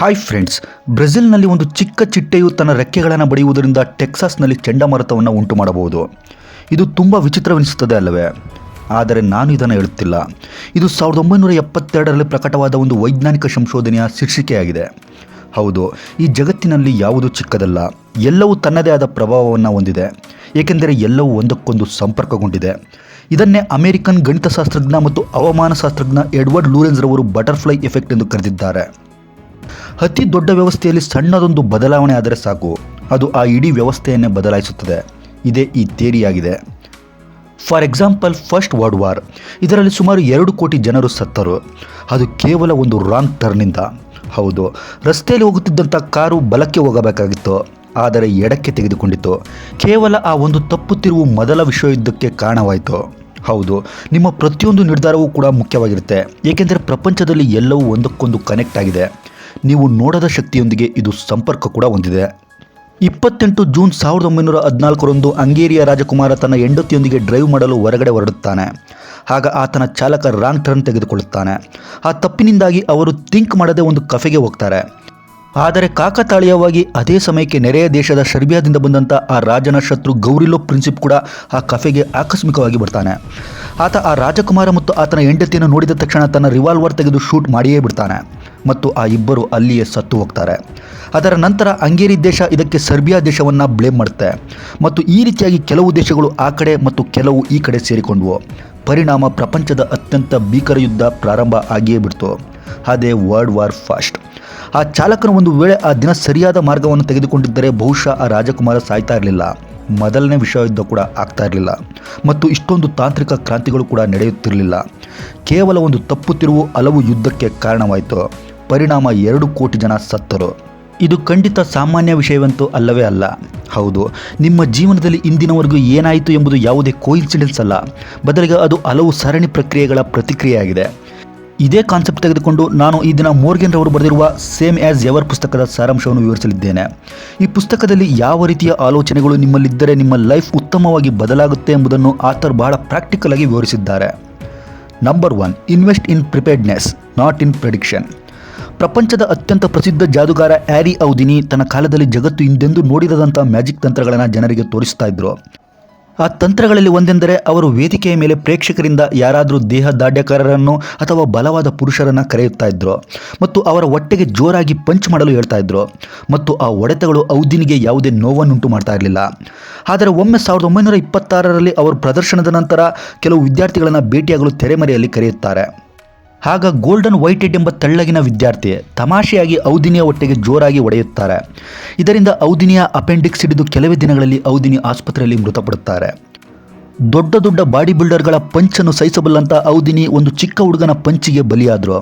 Hi friends ಬ್ರೆಜಿಲ್ನಲ್ಲಿ ಒಂದು ಚಿಕ್ಕ ಚಿಟ್ಟೆಯು ತನ್ನ ರೆಕ್ಕೆಗಳನ್ನು ಬಡಿಯುವುದರಿಂದ ಟೆಕ್ಸಾಸ್ನಲ್ಲಿ ಚಂಡಮಾರುತವನ್ನು ಉಂಟು ಮಾಡಬಹುದು. ಇದು ತುಂಬ ವಿಚಿತ್ರವೆನಿಸುತ್ತದೆ ಅಲ್ಲವೇ? ಆದರೆ ನಾನು ಇದನ್ನು ಹೇಳುತ್ತಿಲ್ಲ. ಇದು ಸಾವಿರದ ಒಂಬೈನೂರ ಎಪ್ಪತ್ತೆರಡರಲ್ಲಿ ಪ್ರಕಟವಾದ ಒಂದು ವೈಜ್ಞಾನಿಕ ಸಂಶೋಧನೆಯ ಶೀರ್ಷಿಕೆಯಾಗಿದೆ. ಹೌದು, ಈ ಜಗತ್ತಿನಲ್ಲಿ ಯಾವುದು ಚಿಕ್ಕದಲ್ಲ, ಎಲ್ಲವೂ ತನ್ನದೇ ಆದ ಪ್ರಭಾವವನ್ನು ಹೊಂದಿದೆ. ಏಕೆಂದರೆ ಎಲ್ಲವೂ ಒಂದಕ್ಕೊಂದು ಸಂಪರ್ಕಗೊಂಡಿದೆ. ಇದನ್ನೇ ಅಮೆರಿಕನ್ ಗಣಿತಶಾಸ್ತ್ರಜ್ಞ ಮತ್ತು ಹವಾಮಾನಶಾಸ್ತ್ರಜ್ಞ ಎಡ್ವರ್ಡ್ ಲೂರೆನ್ಸ್ ರವರು ಬಟರ್ಫ್ಲೈ ಎಫೆಕ್ಟ್ ಎಂದು ಕರೆದಿದ್ದಾರೆ. ಅತಿ ದೊಡ್ಡ ವ್ಯವಸ್ಥೆಯಲ್ಲಿ ಸಣ್ಣದೊಂದು ಬದಲಾವಣೆ ಆದರೆ ಸಾಕು. ಅದು ಆ ಇಡೀ ವ್ಯವಸ್ಥೆಯನ್ನೇ ಬದಲಾಯಿಸುತ್ತದೆ. ಇದೇ ಈ ಥೇರಿಯಾಗಿದೆ for example, first world war. ಇದರಲ್ಲಿ ಸುಮಾರು ಎರಡು ಕೋಟಿ ಜನರು ಸತ್ತರು. ಅದು ಕೇವಲ ಒಂದು ರಾಂಗ್ ಟರ್ನಿಂದ ಹೌದು, ರಸ್ತೆಯಲ್ಲಿ ಹೋಗುತ್ತಿದ್ದಂಥ ಕಾರು ಬಲಕ್ಕೆ ಹೋಗಬೇಕಾಗಿತ್ತು. ಆದರೆ ಎಡಕ್ಕೆ ತೆಗೆದುಕೊಂಡಿತು ಕೇವಲ ಆ ಒಂದು ತಪ್ಪು ತಿರುವು ಮೊದಲ ವಿಶ್ವಯುದ್ಧಕ್ಕೆ ಕಾರಣವಾಯಿತು. ಹೌದು, ನಿಮ್ಮ ಪ್ರತಿಯೊಂದು ನಿರ್ಧಾರವೂ ಕೂಡ ಮುಖ್ಯವಾಗಿರುತ್ತೆ. ಏಕೆಂದರೆ ಪ್ರಪಂಚದಲ್ಲಿ ಎಲ್ಲವೂ ಒಂದಕ್ಕೊಂದು ಕನೆಕ್ಟ್ ಆಗಿದೆ. ನೀವು ನೋಡದ ಶಕ್ತಿಯೊಂದಿಗೆ ಇದು ಸಂಪರ್ಕ ಕೂಡ ಹೊಂದಿದೆ. ಇಪ್ಪತ್ತೆಂಟು ಜೂನ್ ಸಾವಿರದ ಒಂಬೈನೂರ ಹದಿನಾಲ್ಕರಂದು ಅಂಗೇರಿಯ ರಾಜಕುಮಾರ ತನ್ನ ಹೆಂಡತಿಯೊಂದಿಗೆ ಡ್ರೈವ್ ಮಾಡಲು ಹೊರಗಡೆ ಹೊರಡುತ್ತಾನೆ. ಆಗ ಆತನ ಚಾಲಕ ರಾಂಗ್ ಟರ್ನ್ ತೆಗೆದುಕೊಳ್ಳುತ್ತಾನೆ. ಆ ತಪ್ಪಿನಿಂದಾಗಿ ಅವರು ಥಿಂಕ್ ಮಾಡದೆ ಒಂದು ಕಫೆಗೆ ಹೋಗ್ತಾರೆ. ಆದರೆ ಕಾಕತಾಳೀಯವಾಗಿ ಅದೇ ಸಮಯಕ್ಕೆ ನೆರೆಯ ದೇಶದ ಸರ್ಬಿಯಾದಿಂದ ಬಂದಂಥ ಆ ರಾಜನ ಶತ್ರು ಗೌರಿಲೋ ಪ್ರಿನ್ಸಿಪ್ ಕೂಡ ಆ ಕಫೆಗೆ ಆಕಸ್ಮಿಕವಾಗಿ ಬರ್ತಾನೆ. ಆತ ಆ ರಾಜಕುಮಾರ ಮತ್ತು ಆತನ ಹೆಂಡತಿಯನ್ನು ನೋಡಿದ ತಕ್ಷಣ ತನ್ನ ರಿವಾಲ್ವರ್ ತೆಗೆದು ಶೂಟ್ ಮಾಡಿಯೇ ಬಿಡ್ತಾನೆ. ಮತ್ತು ಆ ಇಬ್ಬರು ಅಲ್ಲಿಯೇ ಸತ್ತು ಹೋಗ್ತಾರೆ. ಅದರ ನಂತರ ಹಂಗೇರಿ ದೇಶ ಇದಕ್ಕೆ ಸರ್ಬಿಯಾ ದೇಶವನ್ನು ಬ್ಲೇಮ್ ಮಾಡುತ್ತೆ. ಮತ್ತು ಈ ರೀತಿಯಾಗಿ ಕೆಲವು ದೇಶಗಳು ಆ ಕಡೆ ಮತ್ತು ಕೆಲವು ಈ ಕಡೆ ಸೇರಿಕೊಂಡವು. ಪರಿಣಾಮ ಪ್ರಪಂಚದ ಅತ್ಯಂತ ಭೀಕರ ಯುದ್ಧ ಪ್ರಾರಂಭ ಆಗಿಯೇ ಬಿಡ್ತು. ಅದೇ ವರ್ಲ್ಡ್ ವಾರ್ ಫಾಸ್ಟ್ ಆ ಚಾಲಕನು ಒಂದು ವೇಳೆ ಆ ದಿನ ಸರಿಯಾದ ಮಾರ್ಗವನ್ನು ತೆಗೆದುಕೊಂಡಿದ್ದರೆ ಬಹುಶಃ ಆ ರಾಜಕುಮಾರ ಸಾಯ್ತಾ ಇರಲಿಲ್ಲ. ಮೊದಲನೇ ವಿಶ್ವಯುದ್ಧ ಕೂಡ ಆಗ್ತಾ ಇರಲಿಲ್ಲ. ಮತ್ತು ಇಷ್ಟೊಂದು ತಾಂತ್ರಿಕ ಕ್ರಾಂತಿಗಳು ಕೂಡ ನಡೆಯುತ್ತಿರಲಿಲ್ಲ. ಕೇವಲ ಒಂದು ತಪ್ಪು ತಿರುವು ಹಲವು ಯುದ್ಧಕ್ಕೆ ಕಾರಣವಾಯಿತು. ಪರಿಣಾಮ ಎರಡು ಕೋಟಿ ಜನ ಸತ್ತರು. ಇದು ಖಂಡಿತ ಸಾಮಾನ್ಯ ವಿಷಯವಂತೂ ಅಲ್ಲವೇ ಅಲ್ಲ. ಹೌದು, ನಿಮ್ಮ ಜೀವನದಲ್ಲಿ ಇಂದಿನವರೆಗೂ ಏನಾಯಿತು ಎಂಬುದು ಯಾವುದೇ ಕೋಇನ್ಸಿಡೆನ್ಸ್ ಅಲ್ಲ. ಬದಲಿಗೆ ಅದು ಹಲವು ಸರಣಿ ಪ್ರಕ್ರಿಯೆಗಳ ಪ್ರತಿಕ್ರಿಯೆಯಾಗಿದೆ. ಇದೇ ಕಾನ್ಸೆಪ್ಟ್ ತೆಗೆದುಕೊಂಡು ನಾನು ಈ ದಿನ ಮೋರ್ಗೆನ್ ರವರು ಬರೆದಿರುವ ಸೇಮ್ ಆ್ಯಸ್ ಎವರ್ ಪುಸ್ತಕದ ಸಾರಾಂಶವನ್ನು ವಿವರಿಸಲಿದ್ದೇನೆ. ಈ ಪುಸ್ತಕದಲ್ಲಿ ಯಾವ ರೀತಿಯ ಆಲೋಚನೆಗಳು ನಿಮ್ಮಲ್ಲಿದ್ದರೆ ನಿಮ್ಮ ಲೈಫ್ ಉತ್ತಮವಾಗಿ ಬದಲಾಗುತ್ತೆ ಎಂಬುದನ್ನು ಆತರ್ ಬಹಳ ಪ್ರಾಕ್ಟಿಕಲ್ ಆಗಿ ವಿವರಿಸಿದ್ದಾರೆ. Number one, invest in preparedness, not in prediction. ಪ್ರಪಂಚದ ಅತ್ಯಂತ ಪ್ರಸಿದ್ಧ ಜಾದುಗಾರ ಆ್ಯರಿ ಔದಿನಿ ತನ್ನ ಕಾಲದಲ್ಲಿ ಜಗತ್ತು ಹಿಂದೆಂದೂ ನೋಡಿರದಂಥ ಮ್ಯಾಜಿಕ್ ತಂತ್ರಗಳನ್ನು ಜನರಿಗೆ ತೋರಿಸ್ತಾ ಇದ್ರು. ಆ ತಂತ್ರಗಳಲ್ಲಿ ಒಂದೆಂದರೆ ಅವರು ವೇದಿಕೆಯ ಮೇಲೆ ಪ್ರೇಕ್ಷಕರಿಂದ ಯಾರಾದರೂ ದೇಹ ದಾಢ್ಯಕಾರರನ್ನು ಅಥವಾ ಬಲವಾದ ಪುರುಷರನ್ನು ಕರೆಯುತ್ತಾ ಇದ್ದರು ಮತ್ತು ಅವರ ಹೊಟ್ಟೆಗೆ ಜೋರಾಗಿ ಪಂಚ್ ಮಾಡಲು ಹೇಳ್ತಾ ಇದ್ದರು ಮತ್ತು ಆ ಒಡೆತಗಳು ಔದಿನಿಗೆ ಯಾವುದೇ ನೋವನ್ನುಂಟು ಮಾಡ್ತಾ ಇರಲಿಲ್ಲ. ಆದರೆ ಒಮ್ಮೆ ಸಾವಿರದ ಒಂಬೈನೂರ ಇಪ್ಪತ್ತಾರರಲ್ಲಿ ಅವರು ಪ್ರದರ್ಶನದ ನಂತರ ಕೆಲವು ವಿದ್ಯಾರ್ಥಿಗಳನ್ನು ಭೇಟಿಯಾಗಲು ತೆರೆಮರೆಯಲ್ಲಿ ಕರೆಯುತ್ತಾರೆ. ಆಗ ಗೋಲ್ಡನ್ ವೈಟ್ ಎಂಬ ತೆಳ್ಳಗಿನ ವಿದ್ಯಾರ್ಥಿ ತಮಾಷೆಯಾಗಿ ಔದಿನಿಯ ಹೊಟ್ಟೆಗೆ ಜೋರಾಗಿ ಒಡೆಯುತ್ತಾರೆ. ಇದರಿಂದ ಔದಿನಿಯ ಅಪೆಂಡಿಕ್ಸ್ ಹಿಡಿದು ಕೆಲವೇ ದಿನಗಳಲ್ಲಿ ಔದಿನಿ ಆಸ್ಪತ್ರೆಯಲ್ಲಿ ಮೃತಪಡುತ್ತಾರೆ. ದೊಡ್ಡ ದೊಡ್ಡ ಬಾಡಿ ಬಿಲ್ಡರ್ಗಳ ಪಂಚನ್ನು ಸಹಿಸಬಲ್ಲಂಥ ಔದಿನಿ ಒಂದು ಚಿಕ್ಕ ಹುಡುಗನ ಪಂಚಿಗೆ ಬಲಿಯಾದರು.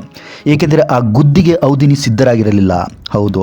ಏಕೆಂದರೆ ಆ ಗುದ್ದಿಗೆ ಔದಿನಿ ಸಿದ್ಧರಾಗಿರಲಿಲ್ಲ. ಹೌದು,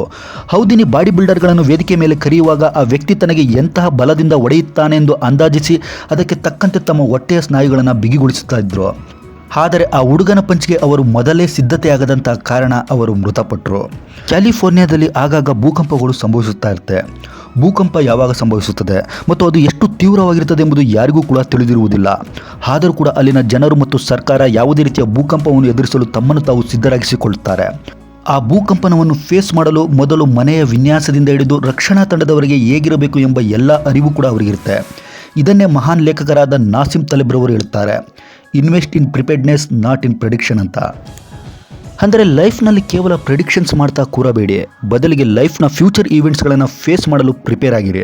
ಔದಿನಿ ಬಾಡಿ ಬಿಲ್ಡರ್ಗಳನ್ನು ವೇದಿಕೆ ಮೇಲೆ ಕರೆಯುವಾಗ ಆ ವ್ಯಕ್ತಿ ತನಗೆ ಎಂತಹ ಬಲದಿಂದ ಒಡೆಯುತ್ತಾನೆ ಎಂದು ಅಂದಾಜಿಸಿ ಅದಕ್ಕೆ ತಕ್ಕಂತೆ ತಮ್ಮ ಹೊಟ್ಟೆಯ ಸ್ನಾಯುಗಳನ್ನು ಬಿಗಿಗೊಳಿಸುತ್ತಾ ಇದ್ರು. ಆದರೆ ಆ ಹುಡುಗನ ಪಂಚಿಗೆ ಅವರು ಮೊದಲೇ ಸಿದ್ಧತೆ ಸಿದ್ಧತೆಯಾಗದಂಥ ಕಾರಣ ಅವರು ಮೃತಪಟ್ಟರು. ಕ್ಯಾಲಿಫೋರ್ನಿಯಾದಲ್ಲಿ ಆಗಾಗ ಭೂಕಂಪಗಳು ಸಂಭವಿಸುತ್ತಾ ಇರುತ್ತೆ. ಭೂಕಂಪ ಯಾವಾಗ ಸಂಭವಿಸುತ್ತದೆ ಮತ್ತು ಅದು ಎಷ್ಟು ತೀವ್ರವಾಗಿರುತ್ತದೆ ಎಂಬುದು ಯಾರಿಗೂ ಕೂಡ ತಿಳಿದಿರುವುದಿಲ್ಲ. ಆದರೂ ಕೂಡ ಅಲ್ಲಿನ ಜನರು ಮತ್ತು ಸರ್ಕಾರ ಯಾವುದೇ ರೀತಿಯ ಭೂಕಂಪವನ್ನು ಎದುರಿಸಲು ತಮ್ಮನ್ನು ತಾವು ಸಿದ್ಧರಾಗಿಸಿಕೊಳ್ಳುತ್ತಾರೆ. ಆ ಭೂಕಂಪನವನ್ನು ಫೇಸ್ ಮಾಡಲು ಮೊದಲು ಮನೆಯ ವಿನ್ಯಾಸದಿಂದ ಹಿಡಿದು ರಕ್ಷಣಾ ತಂಡದವರಿಗೆ ಹೇಗಿರಬೇಕು ಎಂಬ ಎಲ್ಲ ಅರಿವು ಕೂಡ ಅವರಿಗಿರುತ್ತೆ. ಇದನ್ನೇ ಮಹಾನ್ ಲೇಖಕರಾದ ನಾಸಿಮ್ ತಲೆಬ್ರವರು ಹೇಳುತ್ತಾರೆ invest in preparedness, not in prediction ಅಂತ. ಅಂದರೆ ಲೈಫ್ನಲ್ಲಿ ಕೇವಲ ಪ್ರಿಡಿಕ್ಷನ್ಸ್ ಮಾಡ್ತಾ ಕೂರಬೇಡಿ. ಬದಲಿಗೆ ಲೈಫ್ನ ಫ್ಯೂಚರ್ ಈವೆಂಟ್ಸ್ಗಳನ್ನು ಫೇಸ್ ಮಾಡಲು ಪ್ರಿಪೇರ್ ಆಗಿರಿ.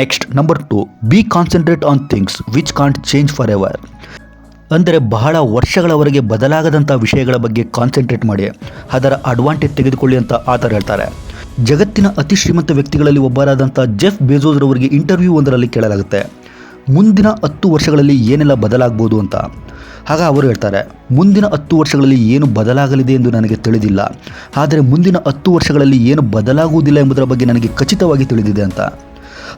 Next, number two, be concentrate on things, which can't change forever ಅಂದರೆ ಬಹಳ ವರ್ಷಗಳವರೆಗೆ ಬದಲಾಗದಂಥ ವಿಷಯಗಳ ಬಗ್ಗೆ ಕಾನ್ಸಂಟ್ರೇಟ್ ಮಾಡಿ. ಅದರ ಅಡ್ವಾಂಟೇಜ್ ತೆಗೆದುಕೊಳ್ಳಿ ಅಂತ ಆತರ ಹೇಳ್ತಾರೆ. ಜಗತ್ತಿನ ಅತಿ ಶ್ರೀಮಂತ ವ್ಯಕ್ತಿಗಳಲ್ಲಿ ಒಬ್ಬರಾದಂಥ ಜೆಫ್ ಬೇಜೋದ್ರವರಿಗೆ ಇಂಟರ್ವ್ಯೂ ಒಂದರಲ್ಲಿ ಕೇಳಲಾಗುತ್ತೆ. ಮುಂದಿನ ಹತ್ತು ವರ್ಷಗಳಲ್ಲಿ ಏನೆಲ್ಲ ಬದಲಾಗ್ಬೋದು ಅಂತ? ಆಗ ಅವರು ಹೇಳ್ತಾರೆ, ಮುಂದಿನ ಹತ್ತು ವರ್ಷಗಳಲ್ಲಿ ಏನು ಬದಲಾಗಲಿದೆ ಎಂದು ನನಗೆ ತಿಳಿದಿಲ್ಲ. ಆದರೆ ಮುಂದಿನ ಹತ್ತು ವರ್ಷಗಳಲ್ಲಿ ಏನು ಬದಲಾಗುವುದಿಲ್ಲ ಎಂಬುದರ ಬಗ್ಗೆ ನನಗೆ ಖಚಿತವಾಗಿ ತಿಳಿದಿದೆ ಅಂತ.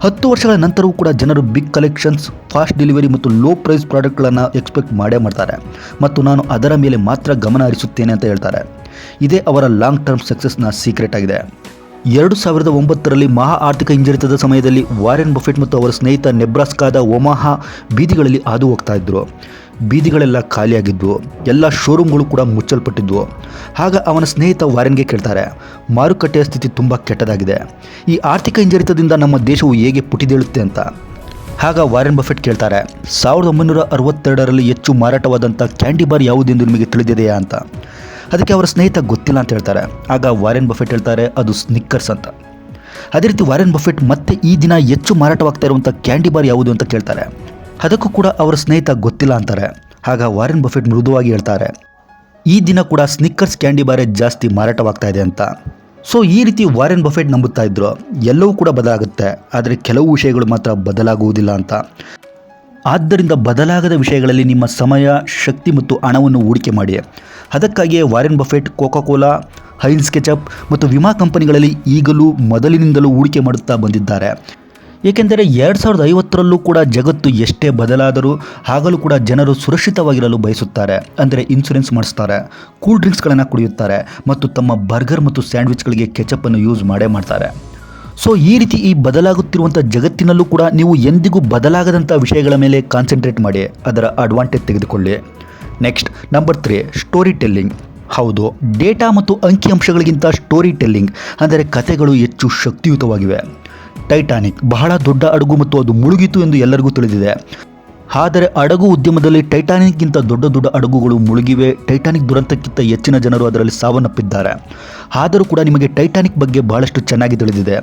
ಹತ್ತು ವರ್ಷಗಳ ನಂತರವೂ ಕೂಡ ಜನರು ಬಿಗ್ ಕಲೆಕ್ಷನ್ಸ್ ಫಾಸ್ಟ್ ಡೆಲಿವರಿ ಮತ್ತು ಲೋ ಪ್ರೈಸ್ ಪ್ರಾಡಕ್ಟ್ಗಳನ್ನು ಎಕ್ಸ್ಪೆಕ್ಟ್ ಮಾಡೇ ಮಾಡ್ತಾರೆ. ಮತ್ತು ನಾನು ಅದರ ಮೇಲೆ ಮಾತ್ರ ಗಮನ ಹರಿಸುತ್ತೇನೆ ಅಂತ ಹೇಳ್ತಾರೆ. ಇದೇ ಅವರ ಲಾಂಗ್ ಟರ್ಮ್ ಸಕ್ಸಸ್ನ ಸೀಕ್ರೆಟ್ ಆಗಿದೆ. ಎರಡು ಸಾವಿರದ ಒಂಬತ್ತರಲ್ಲಿ ಮಹಾ ಆರ್ಥಿಕ ಹಿಂಜರಿತದ ಸಮಯದಲ್ಲಿ ವಾರೆನ್ ಬಫೆಟ್ ಮತ್ತು ಅವರ ಸ್ನೇಹಿತ ನೆಬ್ರಾಸ್ಕಾದ ಒಮಾಹ ಬೀದಿಗಳಲ್ಲಿ ಹಾದು ಹೋಗ್ತಾ ಇದ್ದರು ಬೀದಿಗಳೆಲ್ಲ ಖಾಲಿಯಾಗಿದ್ವು. ಎಲ್ಲ ಶೋರೂಮ್ಗಳು ಕೂಡ ಮುಚ್ಚಲ್ಪಟ್ಟಿದ್ವು. ಆಗ ಅವನ ಸ್ನೇಹಿತ ವಾರೆನ್ಗೆ ಕೇಳ್ತಾರೆ, ಮಾರುಕಟ್ಟೆಯ ಸ್ಥಿತಿ ತುಂಬ ಕೆಟ್ಟದಾಗಿದೆ. ಈ ಆರ್ಥಿಕ ಹಿಂಜರಿತದಿಂದ ನಮ್ಮ ದೇಶವು ಹೇಗೆ ಪುಟಿದೇಳುತ್ತೆ ಅಂತ? ಆಗ ವಾರೆನ್ ಬಫೆಟ್ ಕೇಳ್ತಾರೆ, ಸಾವಿರದ ಒಂಬೈನೂರ ಅರವತ್ತೆರಡರಲ್ಲಿ ಹೆಚ್ಚು ಮಾರಾಟವಾದಂಥ ಕ್ಯಾಂಡಿ ಬಾರ್ ಯಾವುದೆಂದು ನಿಮಗೆ ತಿಳಿದಿದೆಯಾ? ಅಂತ. ಅದಕ್ಕೆ ಅವರ ಸ್ನೇಹಿತ ಗೊತ್ತಿಲ್ಲ ಅಂತ ಹೇಳ್ತಾರೆ. ಆಗ ವಾರೆನ್ ಬಫೆಟ್ ಹೇಳ್ತಾರೆ, ಅದು ಸ್ನಿಕ್ಕರ್ಸ್ ಅಂತ. ಅದೇ ರೀತಿ ವಾರೆನ್ ಬಫೆಟ್ ಮತ್ತೆ ಈ ದಿನ ಹೆಚ್ಚು ಮಾರಾಟವಾಗ್ತಾ ಇರುವಂಥ ಕ್ಯಾಂಡಿ ಬಾರ್ ಯಾವುದು ಅಂತ ಕೇಳ್ತಾರೆ. ಅದಕ್ಕೂ ಕೂಡ ಅವರ ಸ್ನೇಹಿತ ಗೊತ್ತಿಲ್ಲ ಅಂತಾರೆ. ಆಗ ವಾರೆನ್ ಬಫೆಟ್ ಮೃದುವಾಗಿ ಹೇಳ್ತಾರೆ, ಈ ದಿನ ಕೂಡ ಸ್ನಿಕ್ಕರ್ಸ್ ಕ್ಯಾಂಡಿ ಬಾರೇ ಜಾಸ್ತಿ ಮಾರಾಟವಾಗ್ತಾ ಇದೆ ಅಂತ. ಸೊ ಈ ರೀತಿ ವಾರೆನ್ ಬಫೆಟ್ ನಂಬುತ್ತಾ ಇದ್ರು, ಎಲ್ಲವೂ ಕೂಡ ಬದಲಾಗುತ್ತೆ. ಆದರೆ ಕೆಲವು ವಿಷಯಗಳು ಮಾತ್ರ ಬದಲಾಗುವುದಿಲ್ಲ ಅಂತ. ಆದ್ದರಿಂದ ಬದಲಾಗದ ವಿಷಯಗಳಲ್ಲಿ ನಿಮ್ಮ ಸಮಯ, ಶಕ್ತಿ ಮತ್ತು ಹಣವನ್ನು ಹೂಡಿಕೆ ಮಾಡಿ. ಅದಕ್ಕಾಗಿಯೇ Warren Buffett, Coca Cola, Heinz ketchup ಮತ್ತು ವಿಮಾ ಕಂಪನಿಗಳಲ್ಲಿ ಈಗಲೂ ಮೊದಲಿನಿಂದಲೂ ಹೂಡಿಕೆ ಮಾಡುತ್ತಾ ಬಂದಿದ್ದಾರೆ. ಏಕೆಂದರೆ ಎರಡು ಸಾವಿರದ ಐವತ್ತರಲ್ಲೂ ಕೂಡ ಜಗತ್ತು ಎಷ್ಟೇ ಬದಲಾದರೂ ಆಗಲೂ ಕೂಡ ಜನರು ಸುರಕ್ಷಿತವಾಗಿರಲು ಬಯಸುತ್ತಾರೆ. ಅಂದರೆ ಇನ್ಸುರೆನ್ಸ್ ಮಾಡಿಸ್ತಾರೆ, ಕೂಲ್ ಡ್ರಿಂಕ್ಸ್ಗಳನ್ನು ಕುಡಿಯುತ್ತಾರೆ ಮತ್ತು ತಮ್ಮ ಬರ್ಗರ್ ಮತ್ತು ಸ್ಯಾಂಡ್ವಿಚ್ಗಳಿಗೆ ಕೆಚಪ್ಪನ್ನು ಯೂಸ್ ಮಾಡೇ ಮಾಡ್ತಾರೆ. ಸೊ ಈ ರೀತಿ ಈ ಬದಲಾಗುತ್ತಿರುವಂಥ ಜಗತ್ತಿನಲ್ಲೂ ಕೂಡ ನೀವು ಎಂದಿಗೂ ಬದಲಾಗದಂಥ ವಿಷಯಗಳ ಮೇಲೆ ಕಾನ್ಸಂಟ್ರೇಟ್ ಮಾಡಿ, ಅದರ ಅಡ್ವಾಂಟೇಜ್ ತೆಗೆದುಕೊಳ್ಳಿ. Next number three story telling ಹೌದು ಡೇಟಾ ಮತ್ತು ಅಂಕಿಅಂಶಗಳಿಗಿಂತ ಸ್ಟೋರಿ ಟೆಲ್ಲಿಂಗ್ ಅಂದರೆ ಕಥೆಗಳು ಹೆಚ್ಚು ಶಕ್ತಿಯುತವಾಗಿವೆ. ಟೈಟಾನಿಕ್ ಬಹಳ ದೊಡ್ಡ ಹಡಗು ಮತ್ತು ಅದು ಮುಳುಗಿತು ಎಂದು ಎಲ್ಲರಿಗೂ ತಿಳಿದಿದೆ. ಆದರೆ ಹಡಗು ಉದ್ಯಮದಲ್ಲಿ ಟೈಟಾನಿಕ್ಗಿಂತ ದೊಡ್ಡ ದೊಡ್ಡ ಹಡಗುಗಳು ಮುಳುಗಿವೆ. ಟೈಟಾನಿಕ್ ದುರಂತಕ್ಕಿಂತ ಹೆಚ್ಚಿನ ಜನರು ಅದರಲ್ಲಿ ಸಾವನ್ನಪ್ಪಿದ್ದಾರೆ. ಆದರೂ ಕೂಡ ನಿಮಗೆ ಟೈಟಾನಿಕ್ ಬಗ್ಗೆ ಬಹಳಷ್ಟು ಚೆನ್ನಾಗಿ ತಿಳಿದಿದೆ.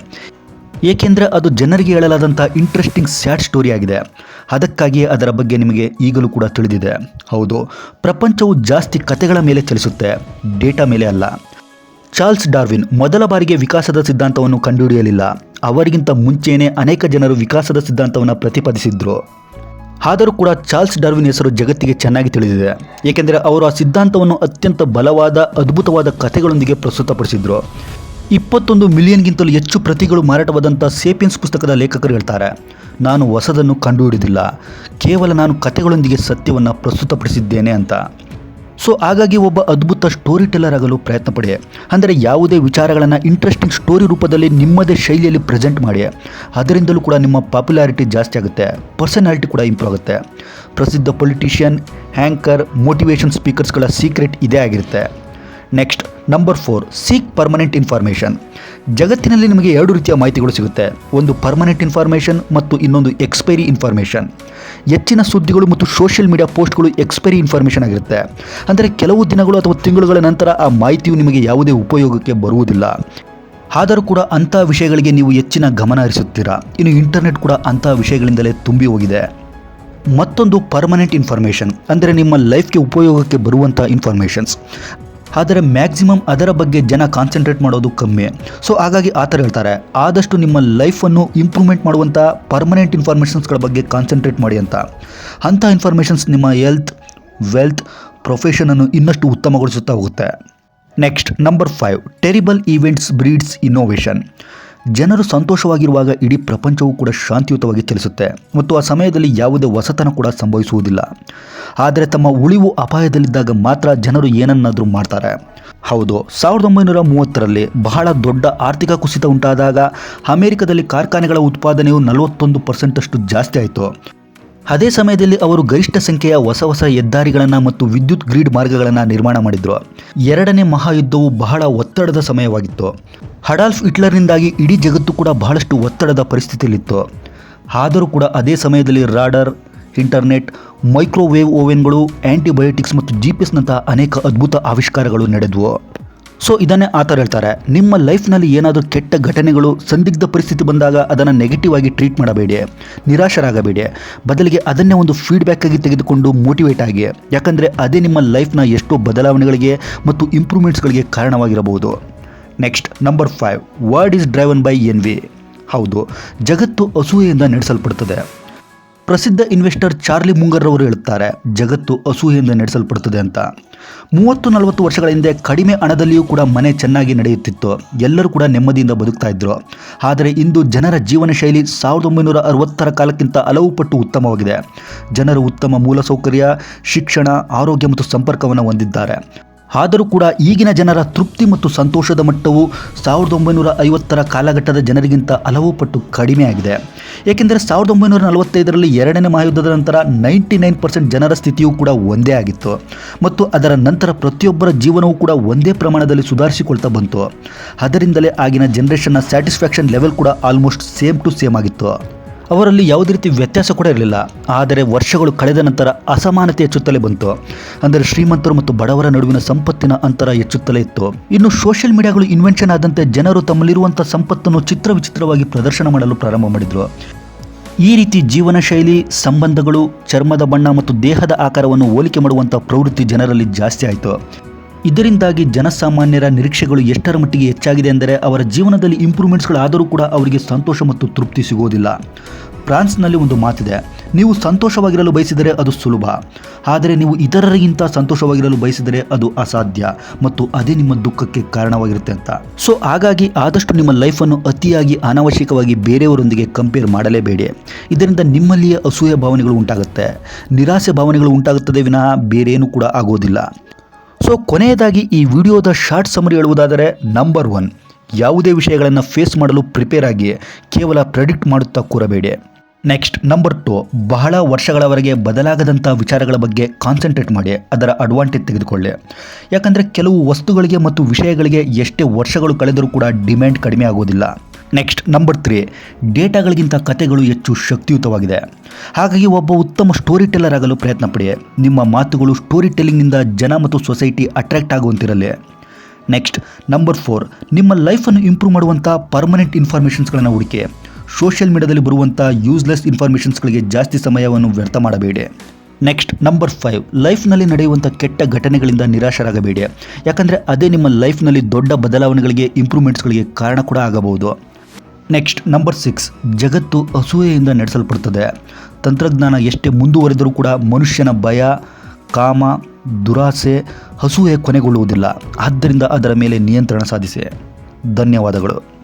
ಏಕೆಂದರೆ ಅದು ಜನರಿಗೆ ಹೇಳಲಾದಂಥ ಇಂಟ್ರೆಸ್ಟಿಂಗ್ ಸ್ಯಾಡ್ ಸ್ಟೋರಿ ಆಗಿದೆ. ಅದಕ್ಕಾಗಿಯೇ ಅದರ ಬಗ್ಗೆ ನಿಮಗೆ ಈಗಲೂ ಕೂಡ ತಿಳಿದಿದೆ. ಹೌದು, ಪ್ರಪಂಚವು ಜಾಸ್ತಿ ಕಥೆಗಳ ಮೇಲೆ ಚಲಿಸುತ್ತೆ. ಡೇಟಾ ಮೇಲೆ ಅಲ್ಲ. ಚಾರ್ಲ್ಸ್ ಡಾರ್ವಿನ್ ಮೊದಲ ಬಾರಿಗೆ ವಿಕಾಸದ ಸಿದ್ಧಾಂತವನ್ನು ಕಂಡುಹಿಡಿಯಲಿಲ್ಲ. ಅವರಿಗಿಂತ ಮುಂಚೆಯೇ ಅನೇಕ ಜನರು ವಿಕಾಸದ ಸಿದ್ಧಾಂತವನ್ನು ಪ್ರತಿಪಾದಿಸಿದ್ರು. ಆದರೂ ಕೂಡ ಚಾರ್ಲ್ಸ್ ಡಾರ್ವಿನ್ ಹೆಸರು ಜಗತ್ತಿಗೆ ಚೆನ್ನಾಗಿ ತಿಳಿದಿದೆ. ಏಕೆಂದರೆ ಅವರು ಆ ಸಿದ್ಧಾಂತವನ್ನು ಅತ್ಯಂತ ಬಲವಾದ, ಅದ್ಭುತವಾದ ಕಥೆಗಳೊಂದಿಗೆ ಪ್ರಸ್ತುತಪಡಿಸಿದ್ರು. ಇಪ್ಪತ್ತೊಂದು ಮಿಲಿಯನ್ಗಿಂತಲೂ ಹೆಚ್ಚು ಪ್ರತಿಗಳು ಮಾರಾಟವಾದಂಥ ಸೇಪಿಯನ್ಸ್ ಪುಸ್ತಕದ ಲೇಖಕರು ಹೇಳ್ತಾರೆ, ನಾನು ಹೊಸದನ್ನು ಕಂಡುಹಿಡಿದಿಲ್ಲ. ಕೇವಲ ನಾನು ಕಥೆಗಳೊಂದಿಗೆ ಸತ್ಯವನ್ನು ಪ್ರಸ್ತುತಪಡಿಸಿದ್ದೇನೆ ಅಂತ. ಸೊ ಹಾಗಾಗಿ ಒಬ್ಬ ಅದ್ಭುತ ಸ್ಟೋರಿ ಟೆಲ್ಲರ್ ಆಗಲು ಪ್ರಯತ್ನ ಪಡಿ. ಅಂದರೆ ಯಾವುದೇ ವಿಚಾರಗಳನ್ನು ಇಂಟ್ರೆಸ್ಟಿಂಗ್ ಸ್ಟೋರಿ ರೂಪದಲ್ಲಿ ನಿಮ್ಮದೇ ಶೈಲಿಯಲ್ಲಿ ಪ್ರೆಸೆಂಟ್ ಮಾಡಿ. ಅದರಿಂದಲೂ ಕೂಡ ನಿಮ್ಮ ಪಾಪ್ಯುಲಾರಿಟಿ ಜಾಸ್ತಿ ಆಗುತ್ತೆ. ಪರ್ಸನಾಲಿಟಿ ಕೂಡ ಇಂಪ್ರೂವ್ ಆಗುತ್ತೆ. ಪ್ರಸಿದ್ಧ ಪೊಲಿಟಿಷಿಯನ್ ಹ್ಯಾಂಕರ್ ಮೋಟಿವೇಶನ್ ಸ್ಪೀಕರ್ಸ್ಗಳ ಸೀಕ್ರೆಟ್ ಇದೇ ಆಗಿರುತ್ತೆ. Next, number four seek permanent information ಜಗತ್ತಿನಲ್ಲಿ ನಿಮಗೆ ಎರಡು ರೀತಿಯ ಮಾಹಿತಿಗಳು ಸಿಗುತ್ತೆ. ಒಂದು ಪರ್ಮನೆಂಟ್ ಇನ್ಫಾರ್ಮೇಷನ್ ಮತ್ತು ಇನ್ನೊಂದು ಎಕ್ಸ್ಪೈರಿ ಇನ್ಫಾರ್ಮೇಷನ್ ಹೆಚ್ಚಿನ ಸುದ್ದಿಗಳು ಮತ್ತು ಸೋಷಿಯಲ್ ಮೀಡಿಯಾ ಪೋಸ್ಟ್ಗಳು ಎಕ್ಸ್ಪೈರಿ ಇನ್ಫಾರ್ಮೇಷನ್ ಆಗಿರುತ್ತೆ. ಅಂದರೆ ಕೆಲವು ದಿನಗಳು ಅಥವಾ ತಿಂಗಳುಗಳ ನಂತರ ಆ ಮಾಹಿತಿಯು ನಿಮಗೆ ಯಾವುದೇ ಉಪಯೋಗಕ್ಕೆ ಬರುವುದಿಲ್ಲ. ಆದರೂ ಕೂಡ ಅಂಥ ವಿಷಯಗಳಿಗೆ ನೀವು ಹೆಚ್ಚಿನ ಗಮನ ಹರಿಸುತ್ತೀರಾ? ಇನ್ನು ಇಂಟರ್ನೆಟ್ ಕೂಡ ಅಂಥ ವಿಷಯಗಳಿಂದಲೇ ತುಂಬಿ ಹೋಗಿದೆ. ಮತ್ತೊಂದು ಪರ್ಮನೆಂಟ್ ಇನ್ಫಾರ್ಮೇಷನ್ ಅಂದರೆ ನಿಮ್ಮ ಲೈಫ್ಗೆ ಉಪಯೋಗಕ್ಕೆ ಬರುವಂಥ ಇನ್ಫಾರ್ಮೇಷನ್ಸ್ ಆದರೆ ಮ್ಯಾಕ್ಸಿಮಮ್ ಅದರ ಬಗ್ಗೆ ಜನ ಕಾನ್ಸಂಟ್ರೇಟ್ ಮಾಡೋದು ಕಮ್ಮಿ. ಸೊ ಹಾಗಾಗಿ ಆ ಥರ ಹೇಳ್ತಾರೆ. ಆದಷ್ಟು ನಿಮ್ಮ ಲೈಫನ್ನು ಇಂಪ್ರೂವ್ಮೆಂಟ್ ಮಾಡುವಂಥ ಪರ್ಮನೆಂಟ್ ಇನ್ಫಾರ್ಮೇಷನ್ಸ್ಗಳ ಬಗ್ಗೆ ಕಾನ್ಸಂಟ್ರೇಟ್ ಮಾಡಿ ಅಂತ. ಅಂಥ ಇನ್ಫಾರ್ಮೇಷನ್ಸ್ ನಿಮ್ಮ ಹೆಲ್ತ್ ವೆಲ್ತ್ ಪ್ರೊಫೆಷನನ್ನು ಇನ್ನಷ್ಟು ಉತ್ತಮಗೊಳಿಸುತ್ತಾ ಹೋಗುತ್ತೆ. Next number five terrible events breeds innovation ಜನರು ಸಂತೋಷವಾಗಿರುವಾಗ ಇಡೀ ಪ್ರಪಂಚವು ಕೂಡ ಶಾಂತಿಯುತವಾಗಿ ಚಲಿಸುತ್ತೆ ಮತ್ತು ಆ ಸಮಯದಲ್ಲಿ ಯಾವುದೇ ಹೊಸತನ ಕೂಡ ಸಂಭವಿಸುವುದಿಲ್ಲ. ಆದರೆ ತಮ್ಮ ಉಳಿವು ಅಪಾಯದಲ್ಲಿದ್ದಾಗ ಮಾತ್ರ ಜನರು ಏನನ್ನಾದರೂ ಮಾಡ್ತಾರೆ. ಹೌದು, ಸಾವಿರದ ಒಂಬೈನೂರ ಮೂವತ್ತರಲ್ಲಿ ಬಹಳ ದೊಡ್ಡ ಆರ್ಥಿಕ ಕುಸಿತ ಉಂಟಾದಾಗ ಅಮೆರಿಕದಲ್ಲಿ ಕಾರ್ಖಾನೆಗಳ ಉತ್ಪಾದನೆಯು ನಲವತ್ತೊಂದು ಪರ್ಸೆಂಟಷ್ಟು ಜಾಸ್ತಿ ಆಯಿತು. ಅದೇ ಸಮಯದಲ್ಲಿ ಅವರು ಗರಿಷ್ಠ ಸಂಖ್ಯೆಯ ಹೊಸ ಹೊಸ ಹೆದ್ದಾರಿಗಳನ್ನು ಮತ್ತು ವಿದ್ಯುತ್ ಗ್ರಿಡ್ ಮಾರ್ಗಗಳನ್ನು ನಿರ್ಮಾಣ ಮಾಡಿದರು. ಎರಡನೇ ಮಹಾಯುದ್ಧವು ಬಹಳ ಒತ್ತಡದ ಸಮಯವಾಗಿತ್ತು. ಹಡಾಲ್ಫ್ ಹಿಟ್ಲರ್ನಿಂದಾಗಿ ಇಡೀ ಜಗತ್ತು ಕೂಡ ಬಹಳಷ್ಟು ಒತ್ತಡದ ಪರಿಸ್ಥಿತಿಯಲ್ಲಿತ್ತು. ಆದರೂ ಕೂಡ ಅದೇ ಸಮಯದಲ್ಲಿ ರಾಡರ್, ಇಂಟರ್ನೆಟ್, ಮೈಕ್ರೋವೇವ್ ಓವೆನ್ಗಳು ಆ್ಯಂಟಿಬಯೋಟಿಕ್ಸ್ ಮತ್ತು ಜಿ ಪಿ ಅನೇಕ ಅದ್ಭುತ ಆವಿಷ್ಕಾರಗಳು ನಡೆದವು. ಸೊ ಇದನ್ನೇ ಆ ಥರ ಹೇಳ್ತಾರೆ. ನಿಮ್ಮ ಲೈಫ್ನಲ್ಲಿ ಏನಾದರೂ ಕೆಟ್ಟ ಘಟನೆಗಳು ಸಂದಿಗ್ಧ ಪರಿಸ್ಥಿತಿ ಬಂದಾಗ ಅದನ್ನು ನೆಗೆಟಿವ್ ಆಗಿ ಟ್ರೀಟ್ ಮಾಡಬೇಡಿ, ನಿರಾಶರಾಗಬೇಡಿ. ಬದಲಿಗೆ ಅದನ್ನೇ ಒಂದು ಫೀಡ್ಬ್ಯಾಕ್ ಆಗಿ ತೆಗೆದುಕೊಂಡು ಮೋಟಿವೇಟ್ ಆಗಿ. ಯಾಕಂದರೆ ಅದೇ ನಿಮ್ಮ ಲೈಫ್ನ ಎಷ್ಟೋ ಬದಲಾವಣೆಗಳಿಗೆ ಮತ್ತು ಇಂಪ್ರೂವ್ಮೆಂಟ್ಸ್ಗಳಿಗೆ ಕಾರಣವಾಗಿರಬಹುದು. Next number five world is driven by envy ಹೌದು, ಜಗತ್ತು ಅಸೂಯೆಯಿಂದ ನಡೆಸಲ್ಪಡುತ್ತದೆ ಪ್ರಸಿದ್ಧ ಇನ್ವೆಸ್ಟರ್ ಚಾರ್ಲಿ ಮುಂಗರ್ ಅವರು ಹೇಳುತ್ತಾರೆ, ಜಗತ್ತು ಅಸೂಯೆಯಿಂದ ನಡೆಸಲ್ಪಡುತ್ತದೆ ಅಂತ. ಮೂವತ್ತು ನಲವತ್ತು ವರ್ಷಗಳ ಹಿಂದೆ ಕಡಿಮೆ ಹಣದಲ್ಲಿಯೂ ಕೂಡ ಮನೆ ಚೆನ್ನಾಗಿ ನಡೆಯುತ್ತಿತ್ತು. ಎಲ್ಲರೂ ಕೂಡ ನೆಮ್ಮದಿಯಿಂದ ಬದುಕ್ತಾ ಇದ್ರು. ಆದರೆ ಇಂದು ಜನರ ಜೀವನ ಶೈಲಿ ಸಾವಿರದ ಒಂಬೈನೂರ ಅರವತ್ತರ ಕಾಲಕ್ಕಿಂತ ಹಲವು ಪಟ್ಟು ಉತ್ತಮವಾಗಿದೆ. ಜನರು ಉತ್ತಮ ಮೂಲಸೌಕರ್ಯ, ಶಿಕ್ಷಣ, ಆರೋಗ್ಯ ಮತ್ತು ಸಂಪರ್ಕವನ್ನು ಹೊಂದಿದ್ದಾರೆ. ಆದರೂ ಕೂಡ ಈಗಿನ ಜನರ ತೃಪ್ತಿ ಮತ್ತು ಸಂತೋಷದ ಮಟ್ಟವು ಸಾವಿರದ ಒಂಬೈನೂರ ಐವತ್ತರ ಕಾಲಘಟ್ಟದ ಜನರಿಗಿಂತ ಹಲವು ಪಟ್ಟು ಕಡಿಮೆ ಆಗಿದೆ. ಏಕೆಂದರೆ ಸಾವಿರದ ಒಂಬೈನೂರ ನಲವತ್ತೈದರಲ್ಲಿ ಎರಡನೇ ಮಹಾಯುದ್ಧದ ನಂತರ ನೈಂಟಿ ನೈನ್ ಪರ್ಸೆಂಟ್ ಜನರ ಸ್ಥಿತಿಯೂ ಕೂಡ ಒಂದೇ ಆಗಿತ್ತು. ಮತ್ತು ಅದರ ನಂತರ ಪ್ರತಿಯೊಬ್ಬರ ಜೀವನವೂ ಕೂಡ ಒಂದೇ ಪ್ರಮಾಣದಲ್ಲಿ ಸುಧಾರಿಸಿಕೊಳ್ತಾ ಬಂತು. ಅದರಿಂದಲೇ ಆಗಿನ ಜನರೇಷನ್ನ ಸ್ಯಾಟಿಸ್ಫ್ಯಾಕ್ಷನ್ ಲೆವೆಲ್ ಕೂಡ ಆಲ್ಮೋಸ್ಟ್ ಸೇಮ್ ಟು ಸೇಮ್ ಆಗಿತ್ತು. ಅವರಲ್ಲಿ ಯಾವುದೇ ರೀತಿ ವ್ಯತ್ಯಾಸ ಕೂಡ ಇರಲಿಲ್ಲ. ಆದರೆ ವರ್ಷಗಳು ಕಳೆದ ನಂತರ ಅಸಮಾನತೆ ಹೆಚ್ಚುತ್ತಲೇ ಬಂತು. ಅಂದರೆ ಶ್ರೀಮಂತರು ಮತ್ತು ಬಡವರ ನಡುವಿನ ಸಂಪತ್ತಿನ ಅಂತರ ಹೆಚ್ಚುತ್ತಲೇ ಇತ್ತು. ಇನ್ನು ಸೋಷಿಯಲ್ ಮೀಡಿಯಾಗಳು ಇನ್ವೆನ್ಷನ್ ಆದಂತೆ ಜನರು ತಮ್ಮಲ್ಲಿರುವಂಥ ಸಂಪತ್ತನ್ನು ಚಿತ್ರ ವಿಚಿತ್ರವಾಗಿ ಪ್ರದರ್ಶನ ಮಾಡಲು ಪ್ರಾರಂಭ ಮಾಡಿದರು. ಈ ರೀತಿ ಜೀವನ ಶೈಲಿ, ಸಂಬಂಧಗಳು, ಚರ್ಮದ ಬಣ್ಣ ಮತ್ತು ದೇಹದ ಆಕಾರವನ್ನು ಹೋಲಿಕೆ ಮಾಡುವಂಥ ಪ್ರವೃತ್ತಿ ಜನರಲ್ಲಿ ಜಾಸ್ತಿ ಆಯಿತು. ಇದರಿಂದಾಗಿ ಜನಸಾಮಾನ್ಯರ ನಿರೀಕ್ಷೆಗಳು ಎಷ್ಟರ ಮಟ್ಟಿಗೆ ಹೆಚ್ಚಾಗಿದೆ ಎಂದರೆ ಅವರ ಜೀವನದಲ್ಲಿ ಇಂಪ್ರೂವ್ಮೆಂಟ್ಸ್ಗಳಾದರೂ ಕೂಡ ಅವರಿಗೆ ಸಂತೋಷ ಮತ್ತು ತೃಪ್ತಿ ಸಿಗೋದಿಲ್ಲ ಫ್ರಾನ್ಸ್ನಲ್ಲಿ ಒಂದು ಮಾತಿದೆ, ನೀವು ಸಂತೋಷವಾಗಿರಲು ಬಯಸಿದರೆ ಅದು ಸುಲಭ. ಆದರೆ ನೀವು ಇತರರಿಗಿಂತ ಸಂತೋಷವಾಗಿರಲು ಬಯಸಿದರೆ ಅದು ಅಸಾಧ್ಯ ಮತ್ತು ಅದೇ ನಿಮ್ಮ ದುಃಖಕ್ಕೆ ಕಾರಣವಾಗಿರುತ್ತೆ ಅಂತ. ಸೊ, ಹಾಗಾಗಿ ಆದಷ್ಟು ನಿಮ್ಮ ಲೈಫನ್ನು ಅತಿಯಾಗಿ ಅನಾವಶ್ಯಕವಾಗಿ ಬೇರೆಯವರೊಂದಿಗೆ ಕಂಪೇರ್ ಮಾಡಲೇಬೇಡಿ. ಇದರಿಂದ ನಿಮ್ಮಲ್ಲಿಯೇ ಅಸೂಯ ಭಾವನೆಗಳು ಉಂಟಾಗುತ್ತೆ. ನಿರಾಸೆ ಭಾವನೆಗಳು ಉಂಟಾಗುತ್ತದೆ ವಿನಃ ಬೇರೇನೂ ಕೂಡ ಆಗೋದಿಲ್ಲ. ಸೊ ಕೊನೆಯದಾಗಿ ಈ ವಿಡಿಯೋದ ಶಾರ್ಟ್ ಸಮರಿ ಹೇಳುವುದಾದರೆ ನಂಬರ್ ಒನ್ ಯಾವುದೇ ವಿಷಯಗಳನ್ನು ಫೇಸ್ ಮಾಡಲು ಪ್ರಿಪೇರ್ ಆಗಿ ಕೇವಲ ಪ್ರೆಡಿಕ್ಟ್ ಮಾಡುತ್ತಾ ಕೂರಬೇಡಿ. ನೆಕ್ಸ್ಟ್ ನಂಬರ್ ಟು ಬಹಳ ವರ್ಷಗಳವರೆಗೆ ಬದಲಾಗದಂಥ ವಿಚಾರಗಳ ಬಗ್ಗೆ ಕಾನ್ಸಂಟ್ರೇಟ್ ಮಾಡಿ, ಅದರ ಅಡ್ವಾಂಟೇಜ್ ತೆಗೆದುಕೊಳ್ಳಿ. ಯಾಕಂದರೆ ಕೆಲವು ವಸ್ತುಗಳಿಗೆ ಮತ್ತು ವಿಷಯಗಳಿಗೆ ಎಷ್ಟೇ ವರ್ಷಗಳು ಕಳೆದರೂ ಕೂಡ ಡಿಮ್ಯಾಂಡ್ ಕಡಿಮೆ ಆಗೋದಿಲ್ಲ. ನೆಕ್ಸ್ಟ್ ನಂಬರ್ ತ್ರೀ ಡೇಟಾಗಳಿಗಿಂತ ಕತೆಗಳು ಹೆಚ್ಚು ಶಕ್ತಿಯುತವಾಗಿದೆ. ಹಾಗಾಗಿ ಒಬ್ಬ ಉತ್ತಮ ಸ್ಟೋರಿ ಟೆಲ್ಲರ್ ಆಗಲು ಪ್ರಯತ್ನ ಪಡಿ. ನಿಮ್ಮ ಮಾತುಗಳು ಸ್ಟೋರಿ ಟೆಲ್ಲಿಂಗ್ನಿಂದ ಜನ ಮತ್ತು ಸೊಸೈಟಿ ಅಟ್ರಾಕ್ಟ್ ಆಗುವಂತಿರಲಿ. ನೆಕ್ಸ್ಟ್ ನಂಬರ್ ಫೋರ್ ನಿಮ್ಮ ಲೈಫನ್ನು ಇಂಪ್ರೂವ್ ಮಾಡುವಂಥ ಪರ್ಮನೆಂಟ್ ಇನ್ಫಾರ್ಮೇಷನ್ಸ್ಗಳನ್ನು ಹುಡುಕಿ. ಸೋಷಿಯಲ್ ಮೀಡಿಯಾದಲ್ಲಿ ಬರುವಂಥ ಯೂಸ್ಲೆಸ್ ಇನ್ಫಾರ್ಮೇಷನ್ಸ್ಗಳಿಗೆ ಜಾಸ್ತಿ ಸಮಯವನ್ನು ವ್ಯರ್ಥ ಮಾಡಬೇಡಿ. ನೆಕ್ಸ್ಟ್ ನಂಬರ್ ಫೈವ್ ಲೈಫ್ನಲ್ಲಿ ನಡೆಯುವಂಥ ಕೆಟ್ಟ ಘಟನೆಗಳಿಂದ ನಿರಾಶರಾಗಬೇಡಿ. ಯಾಕಂದರೆ ಅದೇ ನಿಮ್ಮ ಲೈಫ್ನಲ್ಲಿ ದೊಡ್ಡ ಬದಲಾವಣೆಗಳಿಗೆ ಇಂಪ್ರೂವ್ಮೆಂಟ್ಸ್ಗಳಿಗೆ ಕಾರಣ ಕೂಡ ಆಗಬಹುದು. ನೆಕ್ಸ್ಟ್ ನಂಬರ್ ಸಿಕ್ಸ್ ಜಗತ್ತು ಅಸೂಯೆಯಿಂದ ನಡೆಸಲ್ಪಡುತ್ತದೆ ತಂತ್ರಜ್ಞಾನ ಎಷ್ಟೇ ಮುಂದುವರೆದರೂ ಕೂಡ ಮನುಷ್ಯನ ಭಯ, ಕಾಮ, ದುರಾಸೆ ಹಸುವೆ ಕೊನೆಗೊಳ್ಳುವುದಿಲ್ಲ. ಆದ್ದರಿಂದ ಅದರ ಮೇಲೆ ನಿಯಂತ್ರಣ ಸಾಧಿಸಿ. ಧನ್ಯವಾದಗಳು.